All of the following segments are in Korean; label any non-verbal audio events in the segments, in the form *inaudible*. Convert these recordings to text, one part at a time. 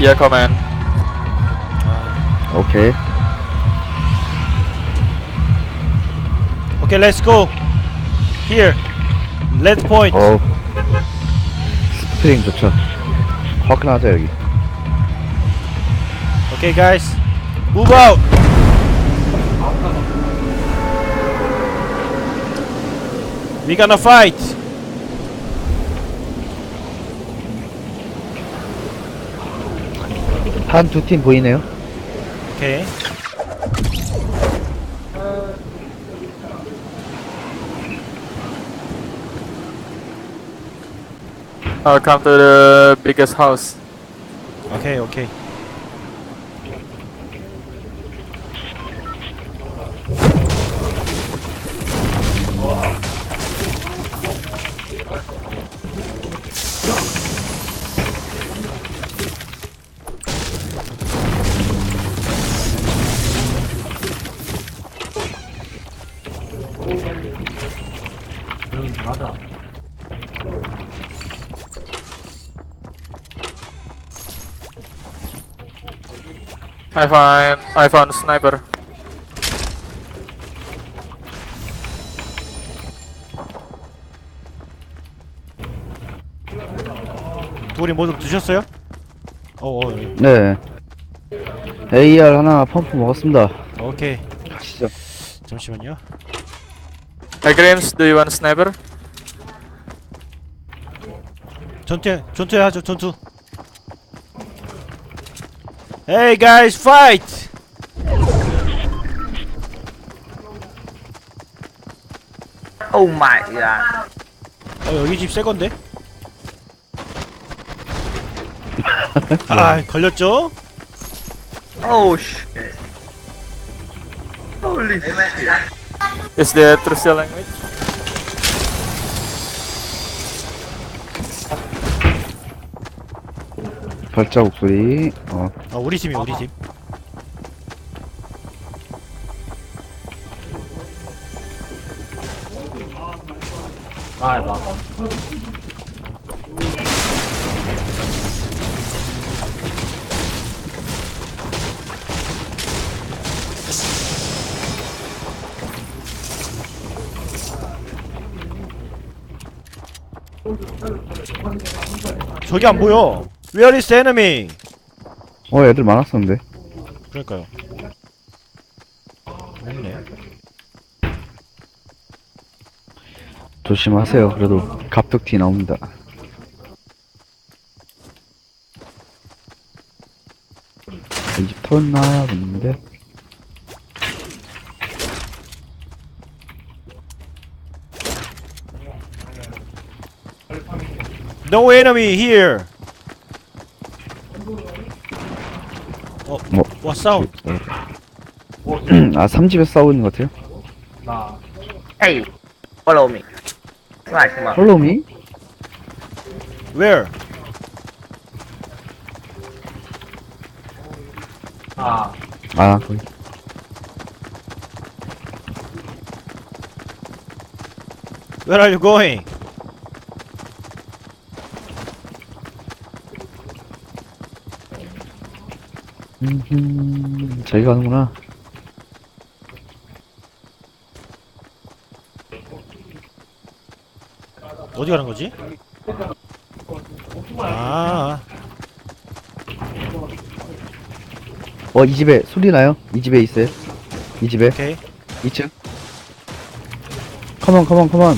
Yeah, command. 오케이. Okay, let's go. Here. Red point. 어. 스프링 좋죠. 화끈하죠 여기. Okay, guys. Move out. We gonna fight. 한두팀 보이네요. Okay. I'll come to the biggest house. Okay, okay. I find I found sniper. 둘이 모두 드셨어요? 어, 어, 예. 네. AR 하나 펌프 먹었습니다. 오케이. 가시죠. 잠시만요. Hey Grims, do you want a sniper? 전투, 전투하죠, 전투. Hey guys, fight! Oh my god. 어, 여기 집 새 건데? 아, 걸렸죠? Oh shit. Holy shit. Is the Trusia language? 발자국 소리. 어. 어, 우리 팀이 우리 팀. 저기 안 보여. Where is the enemy? 어 애들 많았었는데. 그러니까요. 없네. 조심하세요. 그래도 갑툭튀 나옵니다. 이집 털나 보는데. No enemy here. 어, 뭐? 와 싸움. 아 삼집에 싸우는 것 같아요. Hey, follow me. Come on, come on. 홀로미? Where? 아 거기. Where are you going? 음, 저기 가는구나. 어디 가는 거지? 아, 어 이 집에 소리 나요? 이 집에 있어요. 이 집에 오케이. 2층. 컴온 컴온 컴온.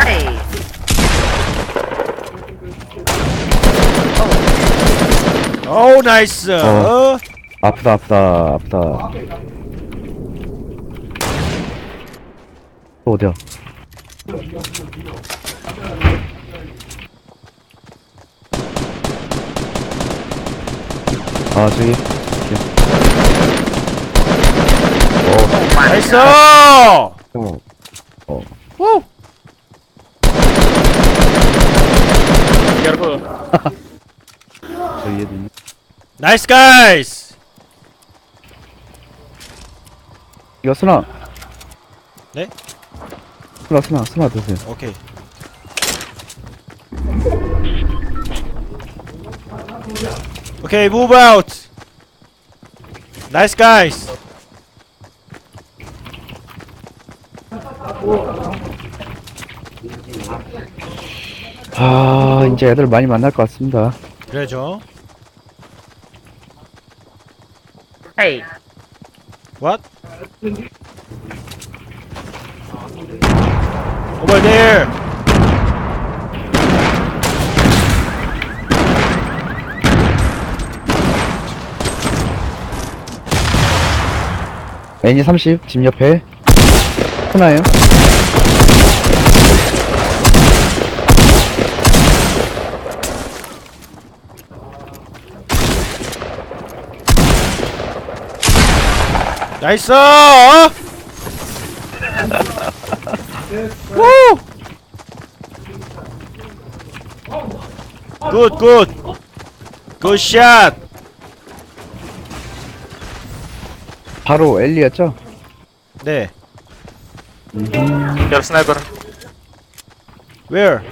Hey. 오, 나이스. 어. 어. 아프다 아프다 아프다. 또 어디야? 아 저기 나이스. 어, 우. Careful. 저기 얘도 있네. 나이스 가이스. 이거 스나. 네? 스나, 스나, 스나 드세요. 오케이. 오케이, move out. Nice guys. 아, 이제 애들 많이 만날 것 같습니다. 그래죠. Hey, What? Over there. 애니 30, 집 옆에. 스나요? 나이스! 우! 굿, 굿! 굿 샷! 바로 엘리였죠? 네. Your sniper. Where?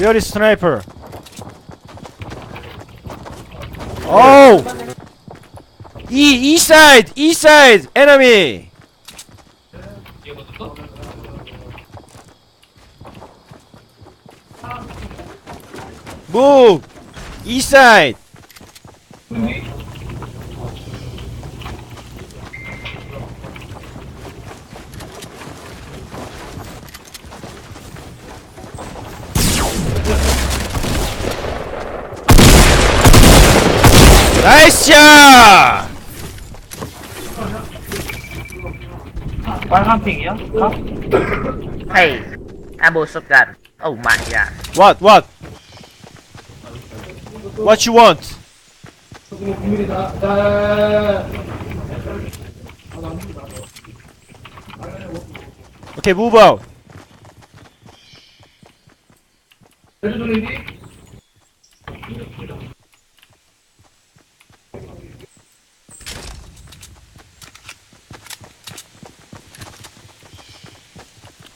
Where is sniper? Oh! E east side, east side, enemy. Move, east side. Hey, ammo shotgun. Oh my god. What? What? What you want? Okay, move out.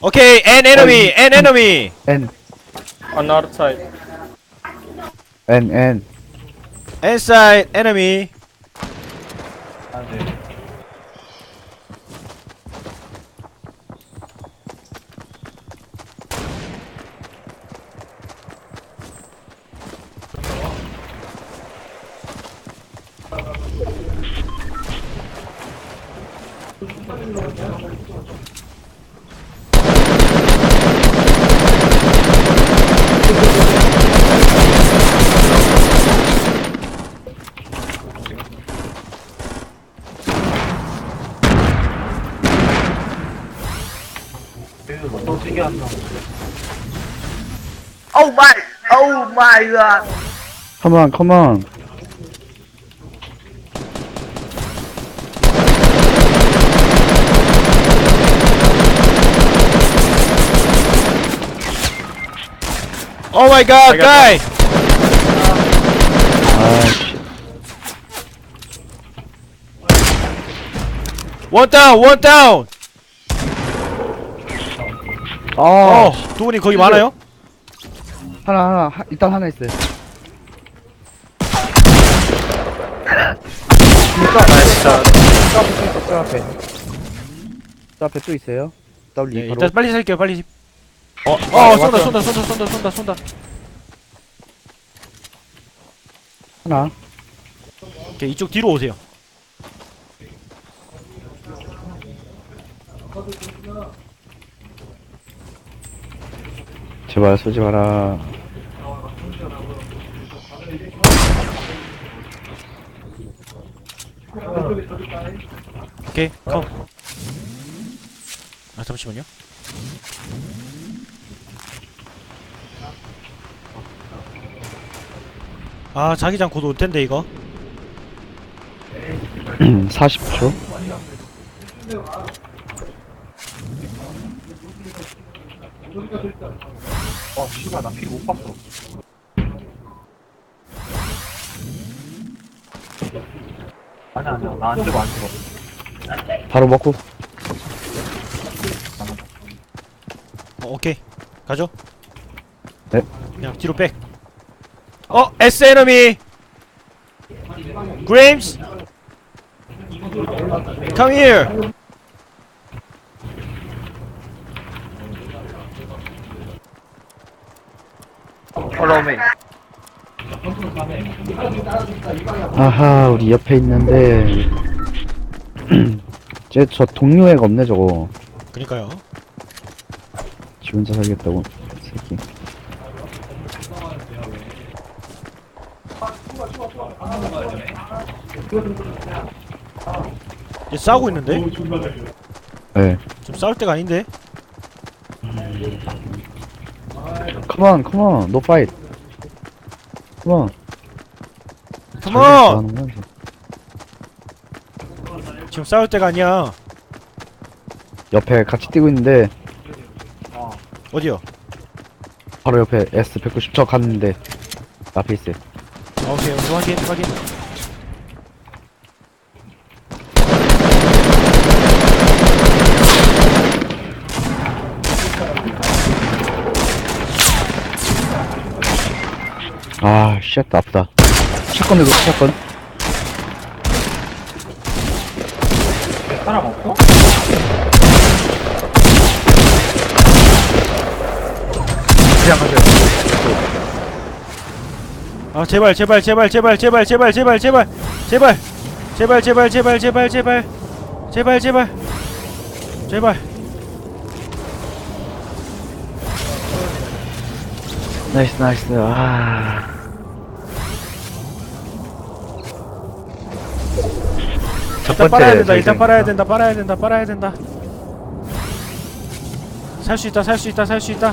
Okay, an enemy, an enemy. N, On north side. N, N. Inside enemy. Oh my, oh my god. Come on, come on. Oh my god, I guy! 아, ah, One down, one down! 아, 어, 도훈이 거기 많아요? 하나, 하나, 하, 일단 하나 있어요. Nice shot. 저 앞에 또 있어, 저 앞에. 저 앞에 또 있어요. W 네, 바로. 일단 빨리 살게요, 빨리. 어, 어, 아, 쏜다, 왔어. 쏜다, 쏜다, 쏜다, 쏜다, 쏜다. 하나. 오케이, 이쪽 뒤로 오세요. 제발 쏘지 마라. 오케이, 컴. 아, 잠시만요. 아, 자기장 곧 올 텐데 이거. 40초. 어, 씨발, 나피 못 봤어. 아니야, 아니야. 나 안 죽어, 안 죽어. 바로 먹고. 어, 오케이 가죠 네. 그냥 뒤로 백 어! S 에너미 그레임스 Come here Follow me. 아하, 우리 옆에 있는데. *clears throat* 쟤, 저 동료 애가 없네, 저거. 그니까요 지 혼자 살겠다고. 새끼. 얘 싸우고 있는데? 예. 좀 싸울 때가 아닌데? Come on, come on. No fight. Come on. Come on! 하는 거야, 지금 싸울 때가 아니야 옆에 같이 뛰고 있는데, 어디요? 바로 옆에 S190 저 갔는데, 앞에 있어요. 아, 오케이 오케이 확인 확인 아, 쉣, 아프다. 샷건 들고, 샷건. 사람 없어? 그냥 가세요. 아 제발 제발 제발 제발 제발 제발 제발 제발 제발 제발 제발 제발 제발 제발 제발 제발 제발 나이스, 나이스. 아. 첫 일단 빨아야 된다 일단 생- 빨아야 된다 빨아야 된다 빨아야 된다. 살 수 있다 살 수 있다 살 수 있다.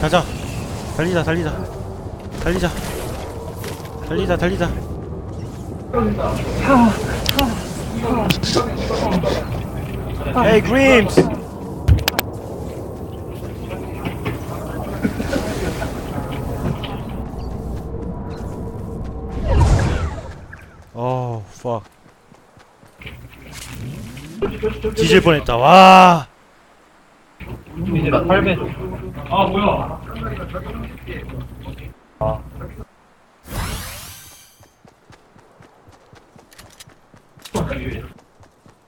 가자. 달리자 달리자. 달리자. 달리자 달리자. 헤이 그림스 뒤질 뻔했다. 와. 이제 나 8배. 아 뭐야? 아. 아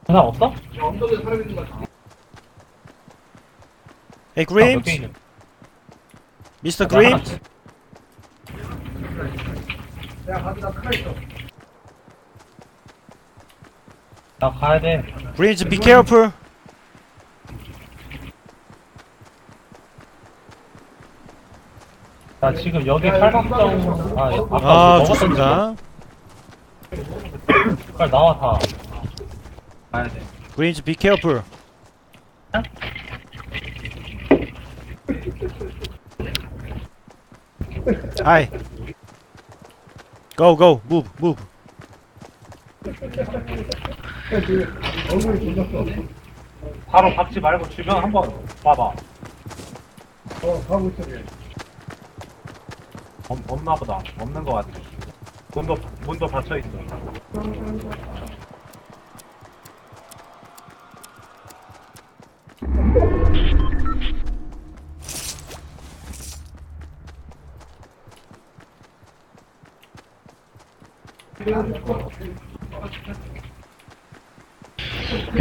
하나 없어? 에이 그레임. 미스터 그레임. 야, 가다 칼 있어. 나 가야 돼. 브린즈 비 케어풀. 나 지금 여기 칼박정 아, 예, 아까 아, 뭐 좋습니다. 빨리 나와 다. 가야 돼. 브린즈 비 케어풀. 하이. Go go move move. 바로 박지 말고 주변 한번 봐봐. 어, 가고 있어. 없나 보다. 없는 거 같아. 문도, 문도 닫혀 있어.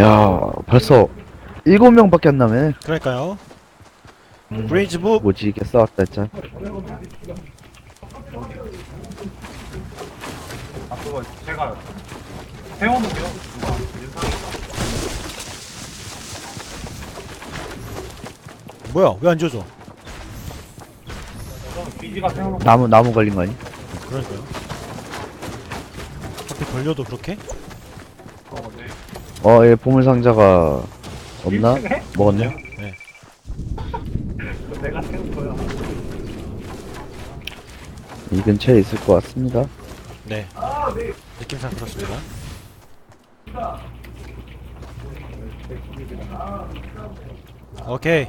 야, 벌써 일곱 명밖에 안 남네. 그러니까요. Grims, move. 뭐지, 이게 싸웠다, 진짜. 아, 그거 제가 세워놓을게요. 누가. 인상이. 뭐야? 왜 안? 비지가 세워놓고. 나무, 나무 걸린 거 아니? 그러니까요. 앞에 걸려도 그렇게? 어, 네. 어, 얘 보물상자가 없나? 일등해? 먹었네. 네. *laughs* 내가 세운 거야. 이 근처에 있을 것 같습니다. 네. 느낌상 그렇습니다. 오케이.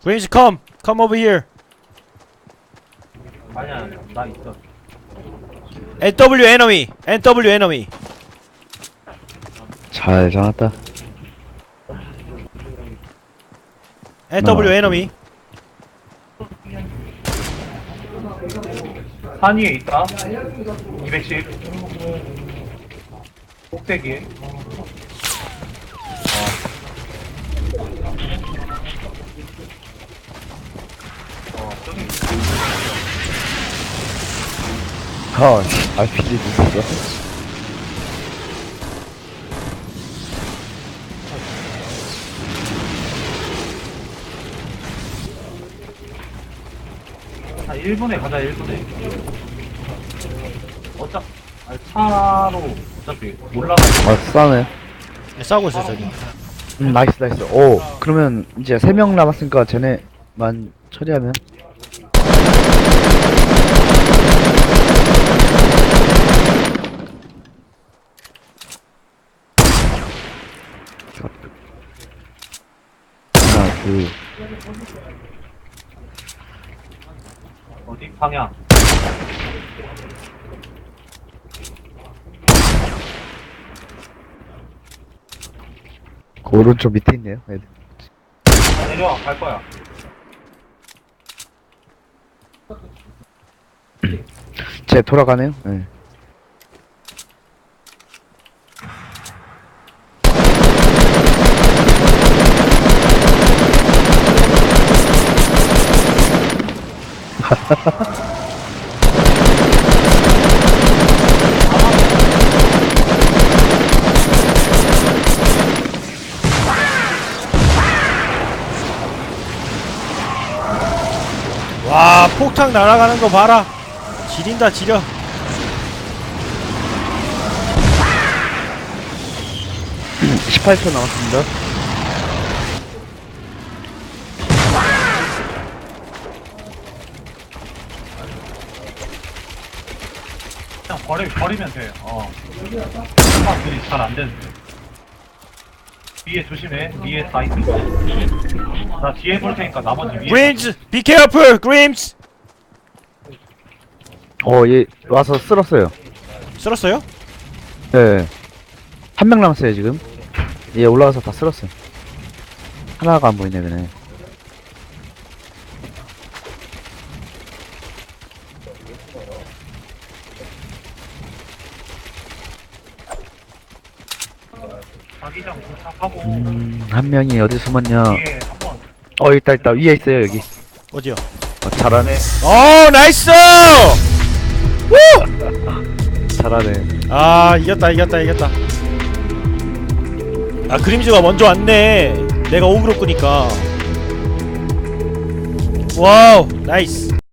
Greens, come, come over here. 아니야, 아니야. 나 있어. NW enemy, NW enemy. 잘 잡았다. NW 어. enemy. 산 위에 있다. 210. 꼭대기에. 어. 어, 저기 아, RPG 누구죠? 1분에 가자 1분에 어차 아니, 차로 어차피 올라가 아, 싸네. 네, 싸우고 있어 저기. 음, 나이스, 나이스. 오, 그러면 이제 3명 남았으니까 쟤네만 처리하면. 하나, 둘. 어디 방향 그 오른쪽 밑에 있네요, 애들. 아, 내려와 갈 거야 쟤 돌아가네요. 네. *laughs* 와 폭탄 날아가는 거 봐라. 지린다 지려. *clears throat* 음, 18초 남았습니다. 버리, 버리면 돼어 음악들이 잘 안 되는데 위에 조심해 위에 다 있는 거나 뒤에 볼 테니까 나머지 위에 Greens, be careful, Greens. 어, 얘 와서 쓸었어요. 쓸었어요? 네. 한 명 남았어요, 지금. 얘 올라가서 다 쓸었어요. 하나가 안 보이네, 그네. 자기장 도착 하고 음, 한 명이 어디 숨었냐. 뒤에 한번 어, 있다, 있다. 위에 있어요, 여기. 어디요? 어, 잘하네. 오 나이스! 잘하네. 아 이겼다 이겼다 이겼다. 아 그림즈가 먼저 왔네. 내가 오그로 끄니까. 와우 나이스.